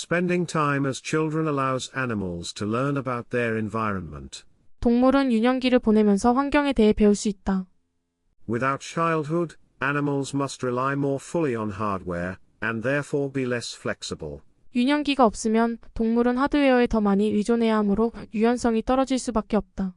Spending time as children allows animals to learn about their environment. 동물은 유년기를 보내면서 환경에 대해 배울 수 있다. Without childhood, animals must rely more fully on hardware, and therefore be less flexible. 유년기가 없으면 동물은 하드웨어에 더 많이 의존해야 하므로 유연성이 떨어질 수밖에 없다.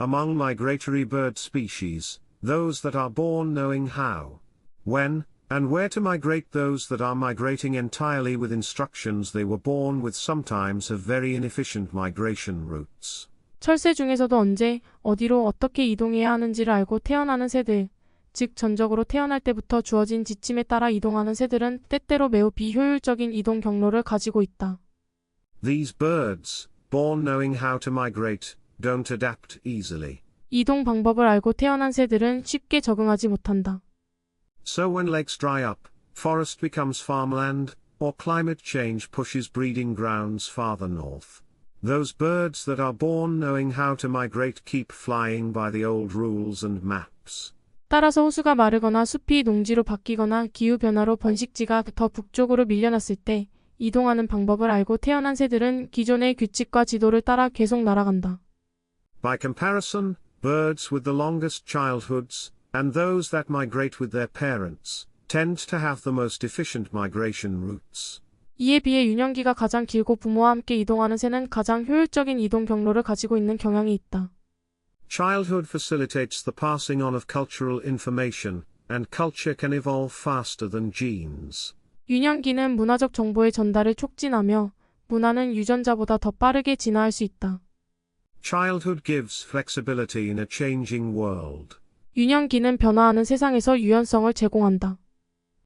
Among migratory bird species, those that are born knowing how, when, and where to migrate those that are migrating entirely with instructions they were born with sometimes have very inefficient migration routes. 철새 중에서도 언제, 어디로 어떻게 이동해야 하는지를 알고 태어나는 새들, 즉 전적으로 태어날 때부터 주어진 지침에 따라 이동하는 새들은 때때로 매우 비효율적인 이동 경로를 가지고 있다. These birds, born knowing how to migrate, don't adapt easily. 이동 방법을 알고 태어난 새들은 쉽게 적응하지 못한다. So when lakes dry up, forest becomes farmland, or climate change pushes breeding grounds farther north. Those birds that are born knowing how to migrate keep flying by the old rules and maps. 따라서 호수가 마르거나 숲이 농지로 바뀌거나 기후변화로 번식지가 더 북쪽으로 밀려났을 때 이동하는 방법을 알고 태어난 새들은 기존의 규칙과 지도를 따라 계속 날아간다. By comparison, birds with the longest childhoods, and those that migrate with their parents, tend to have the most efficient migration routes. 이에 비해 유년기가 가장 길고 부모와 함께 이동하는 새는 가장 효율적인 이동 경로를 가지고 있는 경향이 있다. Childhood facilitates the passing on of cultural information, and culture can evolve faster than genes. 유년기는 문화적 정보의 전달을 촉진하며 문화는 유전자보다 더 빠르게 진화할 수 있다. Childhood gives flexibility in a changing world. 유년기는 변화하는 세상에서 유연성을 제공한다.